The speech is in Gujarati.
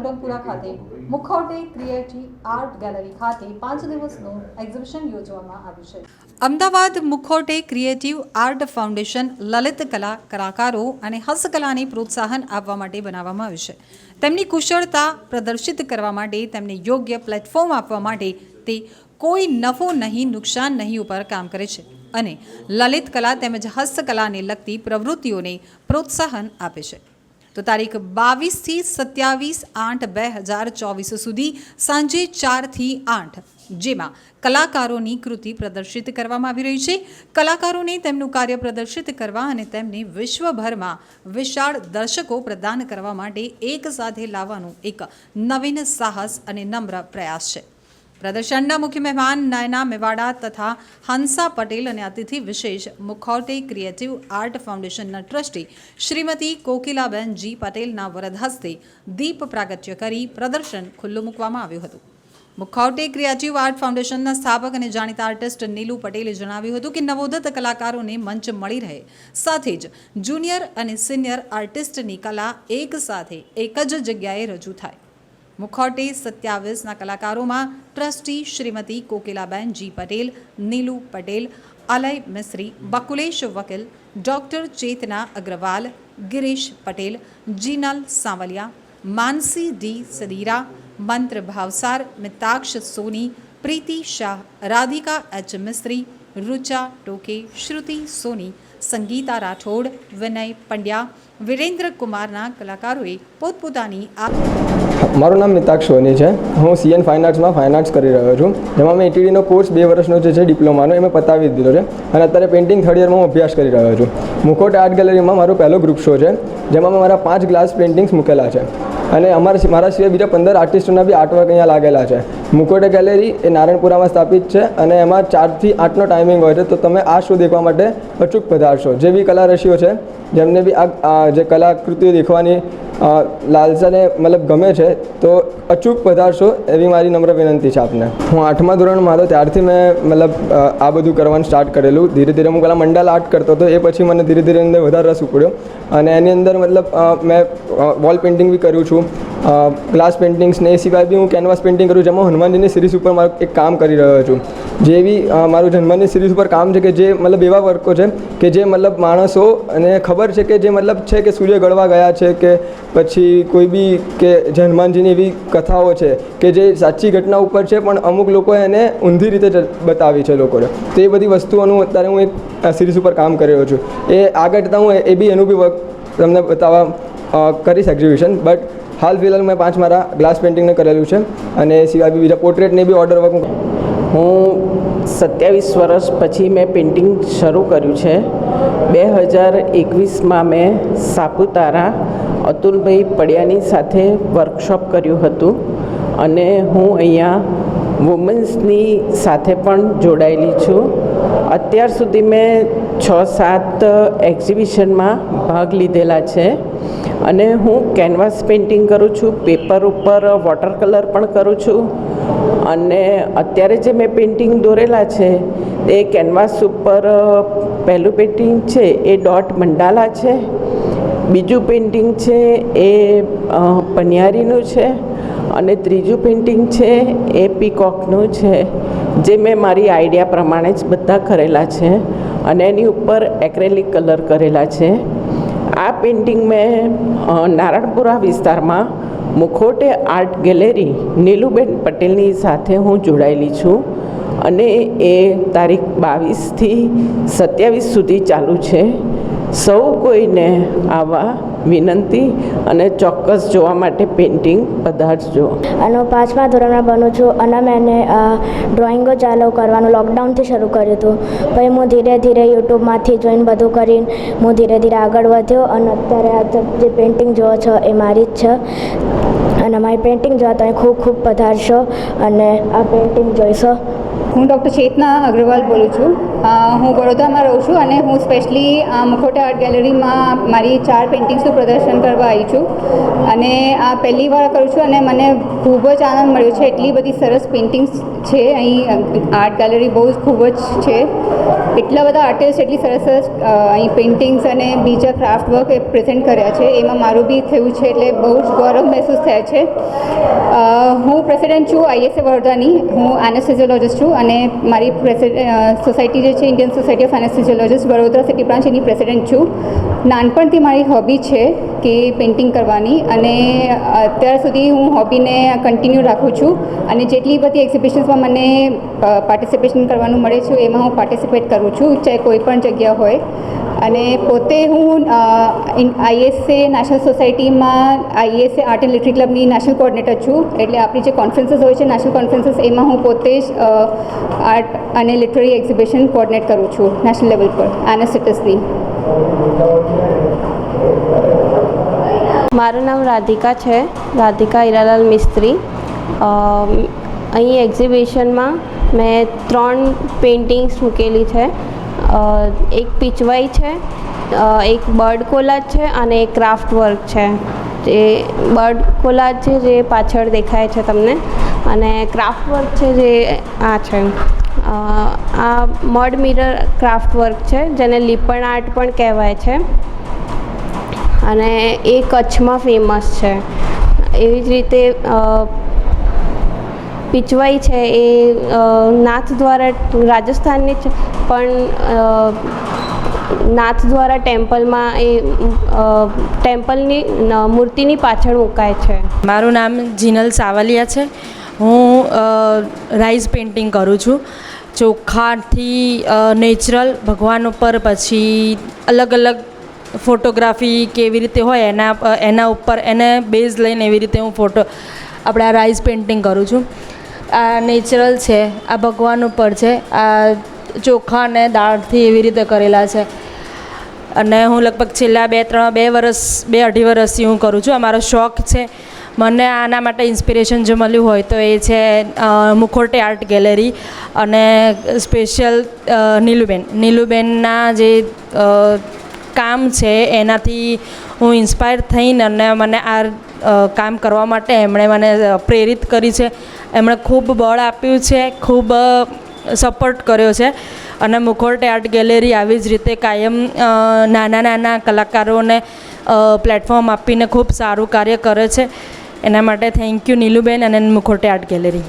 નવરંગપુરા ખાતે મુખોટે ક્રિએટિવ આર્ટ ગેલેરી ખાતે પાંચ દિવસનું એક્ઝિબિશન યોજવામાં આવ્યું છે. Ahmedabad Mukhote creative art foundation Lalit કલા કલાકારો અને હસ્તકલાને પ્રોત્સાહન આપવા માટે બનાવવામાં આવ્યું છે. તેમની કુશળતા પ્રદર્શિત કરવા માટે તેમને યોગ્ય પ્લેટફોર્મ આપવા માટે તે કોઈ નફો નહીં નુકસાન નહીં ઉપર કામ કરે છે અને લલિત કલા તેમજ હસ્તકલાને લગતી પ્રવૃત્તિઓને પ્રોત્સાહન આપે છે. તો તારીખ બાવીસથી સત્યાવીસ આઠ બે હજાર ચોવીસ સુધી સાંજે ચારથી આઠ. જેમાં કલાકારોની કૃતિ પ્રદર્શિત કરવામાં આવી રહી છે. કલાકારોને તેમનું કાર્ય પ્રદર્શિત કરવા અને તેમને વિશ્વભરમાં વિશાળ દર્શકો પ્રદાન કરવા માટે એક સાથે લાવવાનું એક નવીન સાહસ અને નમ્ર પ્રયાસ છે. પ્રદર્શનના મુખ્ય મહેમાન નયના મેવાડા તથા હંસા પટેલ અને અતિથિ વિશેષ મુખોટે ક્રિએટિવ આર્ટ ફાઉન્ડેશનના ટ્રસ્ટી શ્રીમતી કોકિલાબેન જી પટેલના વરદ હસ્તે દીપ પ્રાગટ્ય કરી પ્રદર્શન ખુલ્લું મૂકવામાં આવ્યું હતું. મુખાવટે ક્રિએટિવ આર્ટ ફાઉન્ડેશનના સ્થાપક અને જાણીતા આર્ટિસ્ટ નીલુ પટેલે જણાવ્યું હતું કે નવોદિત કલાકારોને મંચ મળી રહે. સાથે જ જુનિયર અને સિનિયર આર્ટિસ્ટની કલા એક સાથે એક જ જગ્યાએ રજૂ થાય. મુખોટે સત્યાવીસના કલાકારોમાં trustee Shrimati Kokilaben ji Patel Nilu Patel Alay Mistry Bakulesh Vakil doctor Chetna Agarwal Girish Patel Jinal Savaliya Mansi D Sadira Mantra Bhavsar Mitaksh Soni Preeti Shah Radhika H Mistry Rucha Toke Shruti Soni Sangeeta Rathod, Vinay Pandya, Virendra કુમારના કલાકારોએ પોતપોતાની આ મારું નામ મિતાક્ષ સોની છે. હું સીએન ફાઇન આર્ટ્સમાં ફાઇન આર્ટ્સ કરી રહ્યો છું. જેમાં મેં એટીડીનો કોર્સ બે વર્ષનો જે છે ડિપ્લોમાનો એ મેં પતાવી દીધો છે. અને અત્યારે પેઇન્ટિંગ થર્ડ યરમાં હું અભ્યાસ કરી રહ્યો છું. મુખોટ આર્ટ ગેલેરીમાં મારો પહેલો ગ્રુપ શો છે, જેમાં મેં મારા પાંચ ગ્લાસ પેઇન્ટિંગ્સ મૂકેલા છે. અને અમારા મારા સિવાય બીજા પંદર આર્ટિસ્ટોના બી આર્ટવર્ક અહીંયા લાગેલા છે. મુકોટે ગેલેરી એ નારાયણપુરામાં સ્થાપિત છે અને એમાં ચારથી આઠનો ટાઈમિંગ હોય છે. તો તમે આ શો દેખવા માટે અચૂક પધારશો. જે બી કલા રસીઓ છે જેમને બી આ- જે કલાકૃતિઓ દેખવાની લાલસાને મતલબ ગમે છે, તો અચૂક પધારશો એવી મારી નમ્ર વિનંતી છે આપને. હું આઠમા ધોરણમાં હતો ત્યારથી મેં મતલબ આ બધું કરવાનું સ્ટાર્ટ કરેલું. ધીરે ધીરે હું પહેલાં મંડાલ આર્ટ કરતો હતો, એ પછી મને ધીરે ધીરે અંદર વધારે રસ ઉપડ્યો. અને એની અંદર મતલબ મેં વોલ પેઇન્ટિંગ બી કર્યું છું. ગ્લાસ પેઇન્ટિંગ્સ ને એ સિવાય બી હું કેનવાસ પેઇન્ટિંગ કરું જેમાં હનુમાનજીની સિરીઝ ઉપર મારું એક કામ કરી રહ્યો છું. જે બી અ, મારું જન્મની સિરીઝ ઉપર કામ છે કે જે મતલબ એવા વર્કો છે કે જે મતલબ માણસો અને ખબર છે કે જે મતલબ છે કે સૂર્ય ગળવા ગયા છે કે પછી કોઈ બી કે જન્માનજીની એવી કથાઓ છે કે જે સાચી ઘટના ઉપર છે પણ અમુક લોકોએ એને ઊંધી રીતે બતાવી છે લોકોને. તો બધી વસ્તુઓનું અત્યારે હું એક સિરીઝ ઉપર કામ કરી રહ્યો છું. એ આગળ જતાં હું એ બી એનું બી વર્ક તમને બતાવવા કરીશ એક્ઝિબિશન બટ હાલ ફિલહાલ મેં પાંચ મારા ગ્લાસ પેઇન્ટિંગને કરેલું છે અને સિવાય બીજા પોર્ટ્રેટને બી ઓર્ડર વર્ક હું સત્યાવીસ વર્ષ પછી મેં પેઇન્ટિંગ શરૂ કર્યું છે. બે હજાર એકવીસમાં મેં સાપુતારા અતુલભાઈ પડિયાની સાથે વર્કશોપ કર્યું હતું અને હું અહીંયા વુમન્સની સાથે પણ જોડાયેલી છું. અત્યાર સુધી મેં છ સાત એક્ઝિબિશનમાં ભાગ લીધેલા છે અને હું કેનવાસ પેઇન્ટિંગ કરું છું પેપર ઉપર વોટર કલર પણ કરું છું. અને અત્યારે જે મેં પેઇન્ટિંગ દોરેલા છે, એ કેનવાસ ઉપર પહેલું પેઇન્ટિંગ છે, એ ડોટ મંડાલા છે. બીજું પેઇન્ટિંગ છે, એ પનિયારીનું છે. અને ત્રીજું પેઇન્ટિંગ છે, એ પીકોકનું છે. જે મેં મારી આઈડિયા પ્રમાણે જ બધા કરેલા છે. અને એની ઉપર એક્રેલિક કલર કરેલા છે. આ પેઇન્ટિંગ મેં નારણપુરા વિસ્તારમાં મુખોટે આર્ટ ગેલેરી નીલુબેન પટેલની સાથે હું જોડાયેલી છું અને એ તારીખ બાવીસથી સત્યાવીસ સુધી ચાલુ છે. સૌ કોઈને આવા વિનંતી અને ચોક્કસ જોવા માટે પેઇન્ટિંગ પધારજો. અને પાંચમા ધોરણમાં બનું છું અને મેં ડ્રોઈંગો ચાલુ કરવાનું લોકડાઉનથી શરૂ કર્યું હતું. પછી હું ધીરે ધીરે યુટ્યુબમાંથી જોઈને બધું કરીને હું ધીરે ધીરે આગળ વધ્યો અને અત્યારે આ જે પેઇન્ટિંગ જોવો છો એ મારી જ છે. અને મારી પેઇન્ટિંગ જોવા તમે ખૂબ ખૂબ પધારશો અને આ પેઇન્ટિંગ જોઈશો. હું ડૉક્ટર ચેતના અગ્રવાલ બોલું છું. હું વડોદરામાં રહું છું અને હું સ્પેશલી મુખોટા આર્ટ ગેલેરીમાં મારી ચાર પેઇન્ટિંગ્સનું પ્રદર્શન કરવા આવી છું. અને આ પહેલી વાર કરું છું અને મને ખૂબ જ આનંદ મળ્યો છે. એટલી બધી સરસ પેઇન્ટિંગ્સ છે અહીં આર્ટ ગેલેરી બહુ જ ખૂબ જ છે. એટલા બધા આર્ટિસ્ટ એટલી સરસ સરસ અહીં પેઇન્ટિંગ્સ અને બીજા ક્રાફ્ટ વર્ક એ પ્રેઝન્ટ કર્યા છે. એમાં મારું બી થયું છે એટલે બહુ જ ગૌરવ મહેસૂસ થાય છે. હું પ્રેસિડેન્ટ છું આઈએસએ વડોદરાની. હું એનેસ્થેઝિયોલોજિસ્ટ છું અને મારી પ્રેસિડે સોસાયટી જે છે Indian society of anaesthesiologist Vadodara city branch any president છું. નાનપણથી મારી હોબી છે કે પેઇન્ટિંગ કરવાની અને અત્યાર સુધી હું હોબીને કન્ટિન્યુ રાખું છું અને જેટલી બધી એક્ઝિબિશન્સમાં મને પાર્ટિસિપેશન કરવાનું મળે છે, એમાં હું પાર્ટિસિપેટ કરું છું, ચાહે કોઈ પણ જગ્યા હોય. અને પોતે હું આઈએસએ નેશનલ સોસાયટીમાં, આઈએસએ આર્ટ એન્ડ લિટરી ક્લબની નેશનલ કોઓર્ડિનેટર છું. એટલે આપણી જે કોન્ફરન્સીસ હોય છે, નેશનલ કોન્ફરન્સીસ, એમાં હું પોતે જ આર્ટ અને લિટરરી એક્ઝિબિશન કોઓર્ડિનેટ કરું છું, નેશનલ લેવલ પર એનેસિટસની મારું નામ રાધિકા છે. રાધિકા હીરાલાલ મિસ્ત્રી. અહીં એક્ઝિબિશનમાં મેં ત્રણ પેઇન્ટિંગ્સ મૂકેલી છે. એક પીચવાઈ છે એક બર્ડ કોલાજ છે અને એક ક્રાફ્ટ વર્ક છે. જે બર્ડ કોલાજ છે જે પાછળ દેખાય છે તમને અને ક્રાફ્ટ વર્ક છે જે આ છે. આ મડ મિરર ક્રાફ્ટ વર્ક છે, જેને લીપણ આર્ટ પણ કહેવાય છે. અને એ કચ્છમાં ફેમસ છે. એવી જ રીતે પીચવાઈ છે એ નાથ દ્વારા રાજસ્થાનની છે, પણ નાથ દ્વારા ટેમ્પલમાં એ ટેમ્પલની મૂર્તિની પાછળ મુકાય છે. મારું નામ જીનલ સાવલિયા છે. હું રાઈઝ પેઇન્ટિંગ કરું છું. ચોખાથી નેચરલ ભગવાન ઉપર પછી અલગ અલગ ફોટોગ્રાફી કેવી રીતે હોય એના એના ઉપર એને બેઝ લઈને એવી રીતે હું ફોટો, આપણે આ રાઈસ પેઇન્ટિંગ કરું છું. આ નેચરલ છે, આ ભગવાન ઉપર છે, આ ચોખા અને દાળથી એવી રીતે કરેલા છે. અને હું લગભગ છેલ્લા બે, ત્રણ, બે વર્ષ બે અઢી વર્ષથી હું કરું છું. આ મારો શોખ છે. મને આના માટે ઇન્સ્પિરેશન જો મળ્યું હોય તો એ છે મુખોટે આર્ટ ગેલેરી અને સ્પેશિયલ નીલુબેન. નીલુબેનના જે કામ છે, એનાથી હું ઇન્સ્પાયર થઈને અને મને આ કામ કરવા માટે એમણે મને પ્રેરિત કરી છે. એમણે ખૂબ બળ આપ્યું છે, ખૂબ સપોર્ટ કર્યો છે. અને મુખોટે આર્ટ ગેલેરી આવી જ રીતે કાયમ નાના નાના કલાકારોને પ્લેટફોર્મ આપીને ખૂબ સારું કાર્ય કરે છે. એના માટે થેન્ક યુ નીલુબેન અને મુખોટે આર્ટ ગેલેરી.